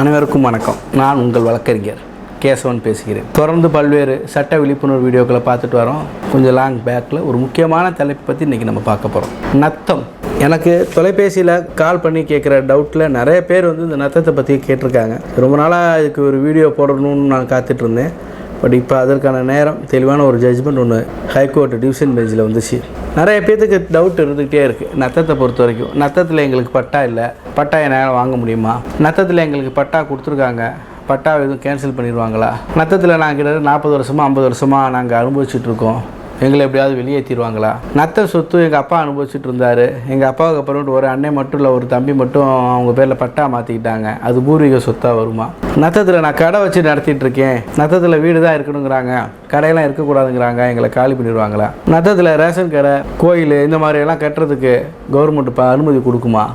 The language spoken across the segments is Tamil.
அனைவருக்கும் வணக்கம். நான் உங்கள் வழக்கறிஞர் கேசவன் பேசுகிறேன். தொடர்ந்து பல்வேறு சட்ட விழிப்புணர்வு வீடியோக்களை பார்த்துட்டு வரோம். கொஞ்சம் லாங் பேக்கில் ஒரு முக்கியமான தலைப்பு பற்றி இன்றைக்கி நம்ம பார்க்க போகிறோம் நத்தம். எனக்கு தொலைபேசியில் கால் பண்ணி கேட்குற டவுட்டில் நிறைய பேர் வந்து இந்த நத்தத்தை பற்றி கேட்டிருக்காங்க. ரொம்ப நாளாக இதுக்கு ஒரு வீடியோ போடணும்னு நான் காத்துட்ருந்தேன் பட் இப்போ அதற்கான நேரம் தெளிவான ஒரு ஜட்ஜ்மெண்ட் ஒன்று ஹைகோர்ட் டிவிஷன் பெஞ்சில் வந்துச்சு. நிறைய பேர்த்துக்கு டவுட் இருந்துக்கிட்டே இருக்குது நத்தத்தை பொறுத்த வரைக்கும். நத்தத்தில் எங்களுக்கு பட்டா இல்லை. பட்டா என்னால் வாங்க முடியுமா? நத்தத்தில் எங்களுக்கு பட்டா கொடுத்துருக்காங்க. பட்டா எதுவும் கேன்சல் பண்ணிடுவாங்களா நத்தத்தில் நாங்கள் கிட்ட நாற்பது வருஷமாக ஐம்பது வருஷமாக நாங்கள் அனுபவிச்சுட்ருக்கோம் எங்களை எப்படியாவது வெளியேற்றிடுவாங்களா? நத்த சொத்து எங்கள் அப்பா அனுபவிச்சுட்டு இருந்தார். எங்கள் அப்பாவுக்கு அப்புறமேட்டு ஒரு அண்ணன் மட்டும் இல்லை ஒரு தம்பி மட்டும் அவங்க பேரில் பட்டா மாற்றிக்கிட்டாங்க அது பூர்வீக சொத்தாக வருமா? நத்தத்தில் நான் கடை வச்சு நடத்திட்டு இருக்கேன். நத்தத்தில் வீடு தான் இருக்கணுங்கிறாங்க. கடையெல்லாம் இருக்கக்கூடாதுங்கிறாங்க. எங்களை காலி பண்ணிடுவாங்களா? நத்தத்தில் ரேஷன் கடை கோயில் இந்த மாதிரியெல்லாம் கட்டுறதுக்கு கவர்மெண்ட் இப்போ அனுமதி கொடுக்குமா?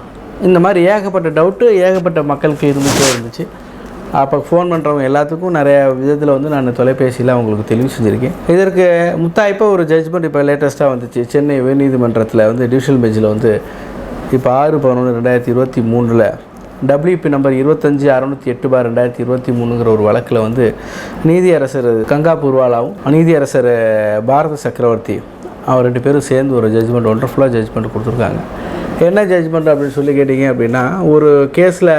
இந்த மாதிரி ஏகப்பட்ட டவுட்டு ஏகப்பட்ட மக்களுக்கு இருந்துகிட்டே இருந்துச்சு. அப்போ ஃபோன் பண்ணுறவங்க எல்லாத்துக்கும் நிறைய விதத்தில் வந்து நான் தொலைபேசியில் அவங்களுக்கு தெளிவு செஞ்சுருக்கேன். இதற்கு முத்தாய்ப்போ ஒரு ஜட்ஜ்மெண்ட் இப்போ லேட்டஸ்ட்டாக வந்துச்சு. சென்னை உயர்நீதிமன்றத்தில் வந்து டிவிஷனல் பெஞ்சில் வந்து இப்போ ஆறு பதினொன்று ரெண்டாயிரத்தி இருபத்தி மூணில் டபிள்யூபி நம்பர் இருபத்தஞ்சி அறநூற்றி எட்டு பார் ரெண்டாயிரத்தி இருபத்தி மூணுங்கிற ஒரு வழக்கில் வந்து நீதியரசர் கங்கா பூர்வாலாவும் நீதியரசர் பாரத சக்கரவர்த்தி அவர் ரெண்டு பேரும் சேர்ந்து ஒரு ஜட்ஜ்மெண்ட் ஒண்டர்ஃபுல்லாக ஜட்ஜ்மெண்ட் கொடுத்துருக்காங்க. என்ன ஜட்ஜ்மெண்ட் அப்படின்னு சொல்லி கேட்டிங்க அப்படின்னா ஒரு கேஸில்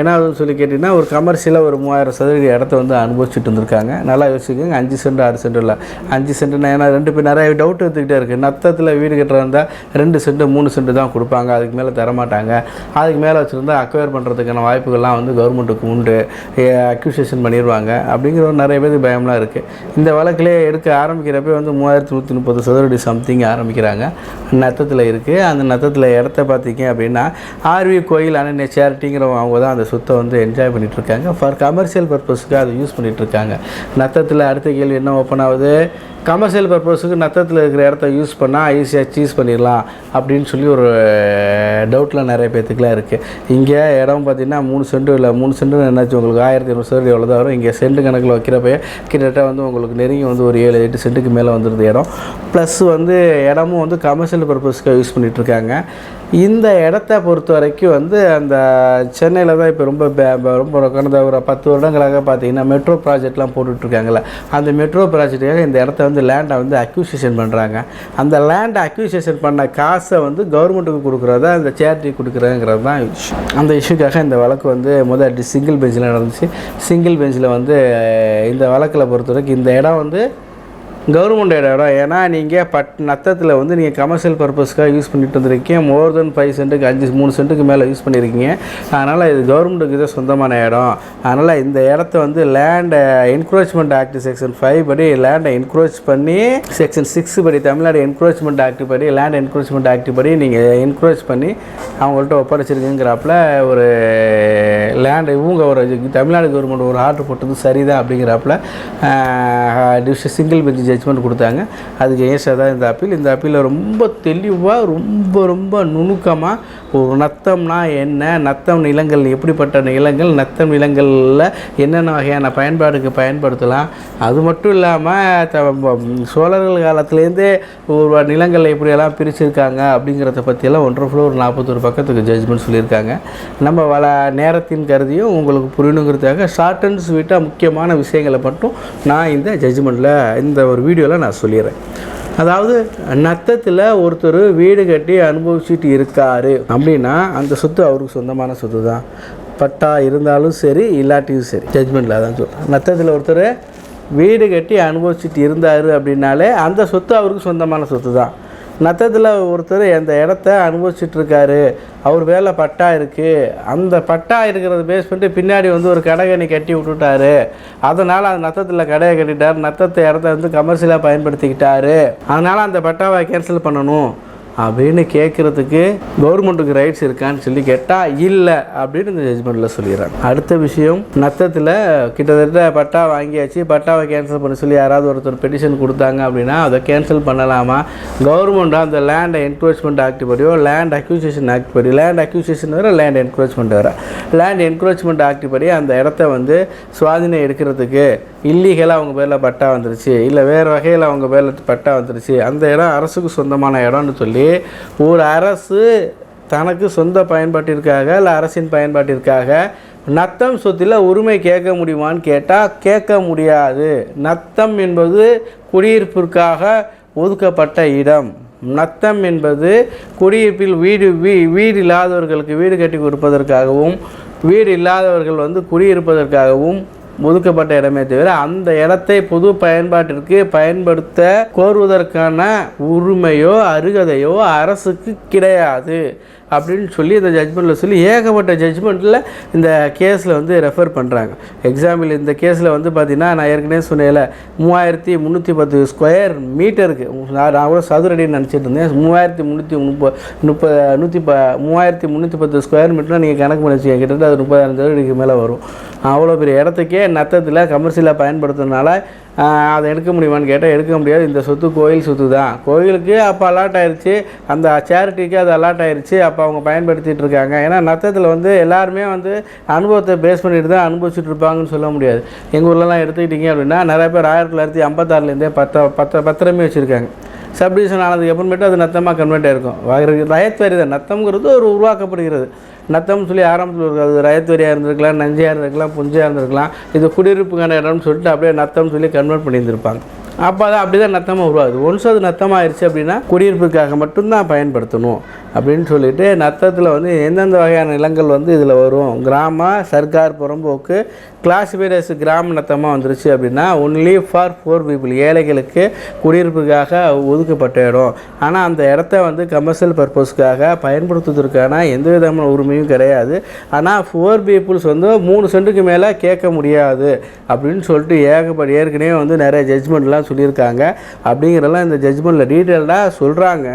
என்ன ஆகுதுன்னு சொல்லி கேட்டிங்கன்னா ஒரு கமர்ஷியலாக ஒரு மூவாயிரம் சதுரடி இடத்த வந்து அனுபவிச்சுட்டு இருந்திருக்காங்க. நல்லா யோசிக்கோங்க அஞ்சு சென்ட் ஆறு சென்ட் இல்லை. அஞ்சு சென்ட்னா ஏன்னா ரெண்டு பேர் நிறைய டவுட் எடுத்துக்கிட்டே இருக்குது நத்தத்தில் வீடு கட்டுறதா ரெண்டு சென்ட் மூணு சென்ட் தான் கொடுப்பாங்க. அதுக்கு மேலே தரமாட்டாங்க. அதுக்கு மேலே வச்சுருந்தா அக்வயர் பண்ணுறதுக்கான வாய்ப்புகள்லாம் வந்து கவர்மெண்ட்டுக்கு உண்டு. அக்யூசியேஷன் பண்ணிடுவாங்க அப்படிங்கிற ஒரு நிறைய பேருக்கு பயம்லாம் இருக்குது இந்த வழக்கிலே எடுக்க ஆரம்பிக்கிறப்ப வந்து மூவாயிரத்தி நூற்றி முப்பது சதுரடி சம்திங் ஆரம்பிக்கிறாங்க. நத்தத்தில் இருக்குது அந்த நத்தத்தில் இடத்த பார்த்தீங்க அப்படின்னா ஆர்வி கோயில் அனன்ய சேரிட்டிங்கிற அவங்க தான் அந்த சொத்தை வந்து என்ஜாய் பண்ணிட்டு இருக்காங்க ஃபார் கமர்ஷியல் பர்பஸ்க்கு அதை யூஸ் பண்ணிட்டு இருக்காங்க நத்தத்தில் அடுத்த கேள்வி என்ன ஓப்பன் ஆகுது? கமர்ஷியல் பர்பஸுக்கு நத்தத்தில் இருக்கிற இடத்த யூஸ் பண்ணால் ஈஸியாக சீஸ் பண்ணிடலாம் அப்படின்னு சொல்லி ஒரு டவுட்டில் நிறைய பேர்த்துக்கெலாம் இருக்குது இங்கே இடம் பார்த்தீங்கன்னா மூணு சென்ட் இல்லை மூணு சென்ட்டு என்னாச்சு? உங்களுக்கு ஆயிரத்தி இரநூறு சதுரடி எவ்வளோ தான் வரும்? இங்கே சென்ட் கணக்கில் வைக்கிறப்ப கிட்டத்தட்ட வந்து உங்களுக்கு நெருங்கி வந்து ஒரு ஏழு எட்டு சென்ட்டுக்கு மேலே வந்துருது இடம். ப்ளஸ் வந்து இடமும் வந்து கமர்ஷியல் பர்பஸ்க்கு யூஸ் பண்ணிகிட்ருக்காங்க இந்த இடத்த பொறுத்த வரைக்கும் வந்து அந்த சென்னையில் தான் இப்போ ரொம்ப ரொம்ப கடந்த ஒரு பத்து வருடங்களாக பார்த்தீங்கன்னா மெட்ரோ ப்ராஜெக்ட்லாம் போட்டுட்ருக்காங்களே அந்த மெட்ரோ ப்ராஜெக்ட்டுக்காக இந்த இடத்த வந்து லேண்டை வந்து அக்யூசியேஷன் பண்ணுறாங்க அந்த லேண்டை அக்யூசியேஷன் பண்ண காசை வந்து கவர்மெண்ட்டுக்கு கொடுக்குறதா அந்த சேரிட்டி கொடுக்குறதுங்கிறது தான் இஷ்யூ அந்த இஷ்யூக்காக இந்த வழக்கு வந்து முதல் சிங்கிள் பெஞ்சில் நடந்துச்சு. சிங்கிள் பெஞ்சில் வந்து இந்த வழக்கில் பொறுத்த வரைக்கும் இந்த இடம் வந்து கவர்மெண்ட் இடம். ஏன்னா நீங்கள் பட் நத்தத்தில் வந்து நீங்கள் கமர்ஷியல் பர்பஸ்க்காக யூஸ் பண்ணிட்டு வந்திருக்கீங்க. மோர் தென் ஃபைவ் சென்ட்டுக்கு அஞ்சு மூணு சென்ட்டுக்கு மேலே யூஸ் பண்ணியிருக்கீங்க அதனால் இது கவர்மெண்ட்டுக்கு தான் சொந்தமான இடம். அதனால் இந்த இடத்த வந்து லேண்டை என்க்ரோச்மெண்ட் ஆக்ட் செக்ஷன் ஃபைவ் படி லேண்டை என்க்ரோச் பண்ணி செக்ஷன் சிக்ஸ் படி தமிழ்நாடு என்க்ரோச்மெண்ட் ஆக்ட் படி லேண்ட் என்க்ரோச்மெண்ட் ஆக்ட் படி நீங்கள் என்க்ரோச் பண்ணி அவங்கள்ட்ட ஒப்படைச்சிருக்குங்கிறாப்புல ஒரு லேண்டு இவங்க ஒரு தமிழ்நாடு கவர்மெண்ட் ஒரு ஆர்டர் போட்டது சரிதான் அப்படிங்கிறாப்புல டிவிஷன் சிங்கிள் பெஞ்ச் ஜட்ஜ்மெண்ட் கொடுத்தாங்க. அதுக்கு ஏசாக தான் இந்த அப்பீல் இந்த அப்பீலில் ரொம்ப தெளிவாக ரொம்ப ரொம்ப நுணுக்கமாக ஒரு நத்தம்னா என்ன? நத்தம் நிலங்கள் எப்படிப்பட்ட நிலங்கள்? நத்தம் நிலங்களில் என்னென்ன வகையான பயன்பாடுக்கு பயன்படுத்தலாம்? அது மட்டும் இல்லாமல் த சோழர்கள் காலத்துலேருந்தே ஒரு நிலங்கள் எப்படியெல்லாம் பிரிச்சிருக்காங்க அப்படிங்கிறத பற்றியெல்லாம் ஒன்றரை ஃபுல்லாக ஒரு நாற்பத்தொரு பக்கத்துக்கு ஜட்ஜ்மெண்ட் சொல்லியிருக்காங்க. நம்ம வள நேரத்தின் கருதியும் உங்களுக்கு புரியணுங்கிறதுக்காக ஷார்ட் அண்ட் ஸ்வீட்டாக முக்கியமான விஷயங்களை மட்டும் நான் இந்த ஜட்ஜ்மெண்ட்டில் இந்த ஒரு வீடியோவில் நான் சொல்லிடுறேன். அதாவது நத்தத்தில் ஒருத்தர் வீடு கட்டி அனுபவிச்சுட்டு இருக்காரு. அப்படின்னா அந்த சொத்து அவருக்கு சொந்தமான சொத்து தான் பட்டா இருந்தாலும் சரி இல்லாட்டியும் சரி. ஜட்ஜ்மெண்ட்டில் அதான் சொல்கிறேன் நத்தத்தில் ஒருத்தர் வீடு கட்டி அனுபவிச்சுட்டு இருந்தார் அப்படின்னாலே அந்த சொத்து அவருக்கு சொந்தமான சொத்து தான் நத்தத்தில் ஒருத்தர் அந்த இடத்த அனுபவிச்சிட்ருக்காரு. அவர் வேலை பட்டா இருக்குது அந்த பட்டா இருக்கிறத பேஸ் பண்ணிட்டு பின்னாடி வந்து ஒரு கடைகனி கட்டி விட்டுட்டாரு. அதனால் அந்த நத்தத்தில் கடையை கட்டிட்டார். நத்தத்தை இடத்த வந்து கமர்ஷியலாக பயன்படுத்திக்கிட்டாரு. அதனால் அந்த பட்டாவை கேன்சல் பண்ணணும். அப்படின்னு கேட்குறதுக்கு கவர்மெண்ட்டுக்கு ரைட்ஸ் இருக்கான்னு சொல்லி கேட்டால் இல்லை அப்படின்னு இந்த ஜட்ஜ்மெண்ட்டில் சொல்லிடுறாங்க. அடுத்த விஷயம் நத்தத்தில் கிட்டத்தட்ட பட்டா வாங்கியாச்சு பட்டாவை கேன்சல் பண்ண சொல்லி யாராவது ஒருத்தர் பெட்டிஷன் கொடுத்தாங்க அப்படின்னா அதை கேன்சல் பண்ணலாமா? கவர்மெண்ட் அந்த லேண்ட் என்க்ரோச்மெண்ட் ஆக்ட் படியோ லேண்ட் அக்யூசியேஷன் ஆக்ட் படி லேண்ட் அக்யூசியேஷன் வேறு லேண்ட் என்க்ரோச்மெண்ட் வேறு லேண்ட் என்க்ரோச்மெண்ட் ஆக்ட் படி அந்த இடத்த வந்து சுவாதீனம் எடுக்கிறதுக்கு இல்லீகலாக அவங்க பேரில் பட்டா வந்துருச்சு இல்லை வேறு வகையில் அவங்க பேரில் பட்டா வந்துருச்சு அந்த இடம் அரசுக்கு சொந்தமான இடம்னு சொல்லி ஒரு அரசு தனக்கு சொந்த பயன்பாட்டிற்காக இல்லை அரசின் பயன்பாட்டிற்காக நத்தம் சொத்தில் உரிமை கேட்க முடியுமான்னு கேட்டால் கேட்க முடியாது. நத்தம் என்பது குடியிருப்பிற்காக ஒதுக்கப்பட்ட இடம். நத்தம் என்பது குடியிருப்பில் வீடு வீ வீடு இல்லாதவர்களுக்கு வீடு கட்டி கொடுப்பதற்காகவும் வீடு இல்லாதவர்கள் வந்து குடியிருப்பதற்காகவும் ஒதுக்கப்பட்ட இடமே தவிர அந்த இடத்தை பொது பயன்பாட்டிற்கு பயன்படுத்த கோருவதற்கான உரிமையோ அருகதையோ அரசுக்கு கிடையாது. அப்படின்னு சொல்லி இந்த ஜட்மெண்ட்டில் சொல்லி ஏகப்பட்ட ஜட்மெண்ட்டில் இந்த கேஸில் வந்து ரெஃபர் பண்ணுறாங்க எக்ஸாம்பிள் இந்த கேஸில் வந்து பார்த்திங்கன்னா நான் ஏற்கனவே சொன்னேன்ல மூவாயிரத்தி முந்நூற்றி பத்து ஸ்கொயர் மீட்டருக்கு நான் நான் கூட சதுரடின்னு நினச்சிட்டு இருந்தேன். மூவாயிரத்தி முந்நூற்றி முப்ப முப்பது நூற்றி ப மூவாயிரத்தி முந்நூற்றி பத்து ஸ்கொயர் மீட்டர்னால் நீங்கள் கணக்கு பண்ணி வச்சுக்க கிட்டத்தட்ட அது முப்பதாயிரம் சதுரடிக்கு மேலே வரும். அவ்வளோ பெரிய இடத்துக்கே நத்தத்தில் கமர்ஷியலாக பயன்படுத்துறதுனால அதை எடுக்க முடியுமான்னு கேட்டால் எடுக்க முடியாது. இந்த சொத்து கோயில் சொத்து தான் கோயிலுக்கு அப்போ அலாட் ஆயிடுச்சு அந்த சேரிட்டிக்கு அது அலாட் ஆயிடுச்சு அப்போ அவங்க பயன்படுத்திட்டு இருக்காங்க. ஏன்னா நத்தத்தில் வந்து எல்லாருமே வந்து அனுபவத்தை பேஸ் பண்ணிட்டு தான் அனுபவிச்சுட்டு இருப்பாங்கன்னு சொல்ல முடியாது. எங்கள் ஊர்லலாம் எடுத்துக்கிட்டிங்க அப்படின்னா நிறைய பேர் ஆயிரத்தி தொள்ளாயிரத்தி ஐம்பத்தாறுலேருந்தே பத்த பத்த பத்திரமே வச்சுருக்காங்க. சப்டிவிஷன் ஆனதுக்கு அப்புறமேட்டு அது நத்தமாக கன்வெர்ட் ஆகிருக்கும் வகை- ரயத்வரி தான். நத்தம்ங்கிறது ஒரு உருவாக்கப்படுகிறது. நத்தம்னு சொல்லி ஆரம்பத்தில் இருக்காது ரயத்துவரியாக இருந்திருக்கலாம் நஞ்சையாக இருந்திருக்கலாம் புஞ்சையாக இருந்திருக்கலாம். இது குடியிருப்புக்கான இடம்னு சொல்லிட்டு அப்படியே நத்தம்னு சொல்லி கன்வெர்ட் பண்ணியிருந்திருப்பாங்க. அப்போ அது அப்படி தான் நத்தமாக உருவாகுது. ஒன்ஸ் அது நத்தமாயிருச்சு அப்படின்னா குடியிருப்புக்காக மட்டும்தான் பயன்படுத்தணும். அப்படின்னு சொல்லிட்டு நத்தத்தில் வந்து எந்தெந்த வகையான நிலங்கள் வந்து இதில் வரும்? கிராம சர்க்கார் புறம்போக்கு கிளாசிஃபைட் கிராம நத்தமாக வந்துருச்சு அப்படின்னா ஒன்லி ஃபார் ஃபோர் பீப்புள் ஏழைகளுக்கு குடியிருப்புக்காக ஒதுக்கப்பட்ட இடம். ஆனால் அந்த இடத்த வந்து கமர்ஷியல் பர்பஸ்க்காக பயன்படுத்துவதற்கான எந்த விதமான உரிமையும் கிடையாது. ஆனால் ஃபோர் பீப்புள்ஸ் வந்து மூணு சென்ட்டுக்கு மேலே கேட்க முடியாது அப்படின்னு சொல்லிட்டு ஏகப்பட்ட ஏற்கனவே வந்து நிறைய ஜட்ஜ்மெண்ட்லாம் சொல்லியிருக்காங்க. அப்படிங்கிறதெல்லாம் இந்த ஜட்ஜ்மெண்ட்டில் டீட்டெயில்டாக சொல்கிறாங்க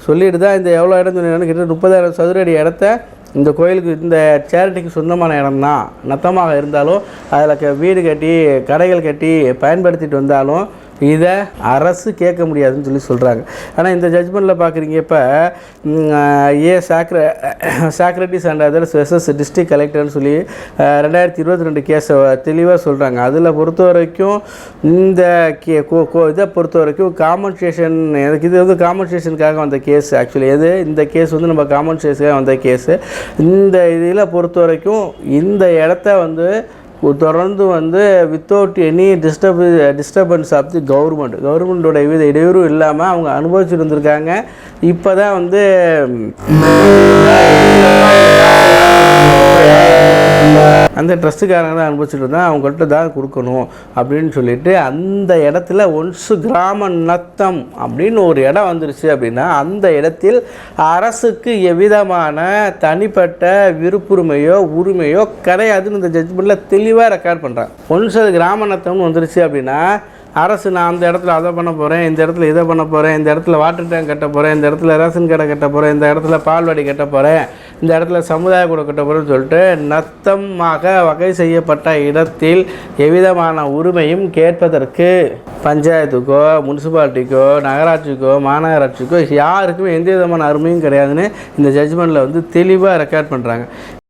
சொல்லிட்டு தான் இந்த எவ்வளோ இடம் சொன்னீங்கன்னு கிட்ட முப்பதாயிரம் சதுர அடி இடத்த இந்த கோயிலுக்கு இந்த சேரிட்டிக்கு சொந்தமான இடம் தான் நத்தமாக இருந்தாலும் அதில் க வீடு கட்டி கடைகள் கட்டி பயன்படுத்திட்டு வந்தாலும் இதை அரசு கேட்க முடியாதுன்னு சொல்லி சொல்கிறாங்க ஆனால் இந்த ஜட்ஜ்மெண்ட்டில் பார்க்குறீங்க இப்போ A சாக்ர Socrates and others versus district கலெக்டர்னு சொல்லி ரெண்டாயிரத்தி இருபத்தி ரெண்டு கேஸை தெளிவாக சொல்கிறாங்க அதில் பொறுத்த வரைக்கும் இந்த கே கோ கோ இதை பொறுத்த வரைக்கும் காம்பன்சேஷன் எனக்கு இது வந்து காம்பன்சேஷனுக்காக வந்த கேஸ் ஆக்சுவலி எது? இந்த கேஸ் வந்து நம்ம காம்பன்சேஷனுக்காக வந்த கேஸு இந்த இதில் பொறுத்த வரைக்கும் இந்த இடத்த வந்து தொடர்ந்து வந்து without any disturb disturbance of the government கவர்மெண்ட்டோட வித இடையூறும் இல்லாமல் அவங்க அனுபவிச்சுட்டு இருந்திருக்காங்க. இப்போ தான் வந்து அந்த ட்ரஸ்ட்டுக்காரங்க தான் அனுபவிச்சுட்டு இருந்தால் அவங்கள்ட்ட தான் கொடுக்கணும் அப்படின்னு சொல்லிட்டு அந்த இடத்துல ஒன்ஸு கிராம நத்தம் அப்படின்னு ஒரு இடம் வந்துருச்சு அப்படின்னா அந்த இடத்தில் அரசுக்கு எவ்விதமான தனிப்பட்ட விருப்புரிமையோ உரிமையோ கிடையாதுன்னு இந்த ஜட்ஜ்மெண்ட்டில் தெளிவாக ரெக்கார்ட் பண்ணுறாங்க ஒன்ஸ் அது கிராம நத்தம்னு வந்துருச்சு அப்படின்னா அரசு நான் அந்த இடத்துல அதை பண்ண போகிறேன் இந்த இடத்துல இதை பண்ண போகிறேன் இந்த இடத்துல வாட்டர் டேங்க் கட்ட போகிறேன் இந்த இடத்துல ரேஷன் கடை கட்ட போகிறேன் இந்த இடத்துல பால்வாடி கட்ட போகிறேன் இந்த இடத்துல சமுதாய கூட கட்ட போகிறேன்னு சொல்லிட்டு நத்தமாக வகை செய்யப்பட்ட இடத்தில் எவ்விதமான உரிமையும் கேட்பதற்கு பஞ்சாயத்துக்கோ முனிசிபாலிட்டிக்கோ நகராட்சிக்கோ மாநகராட்சிக்கோ யாருக்குமே எந்த விதமான அருமையும் கிடையாதுன்னு இந்த ஜட்ஜ்மெண்ட்டில் வந்து தெளிவாக ரெக்கார்ட் பண்ணுறாங்க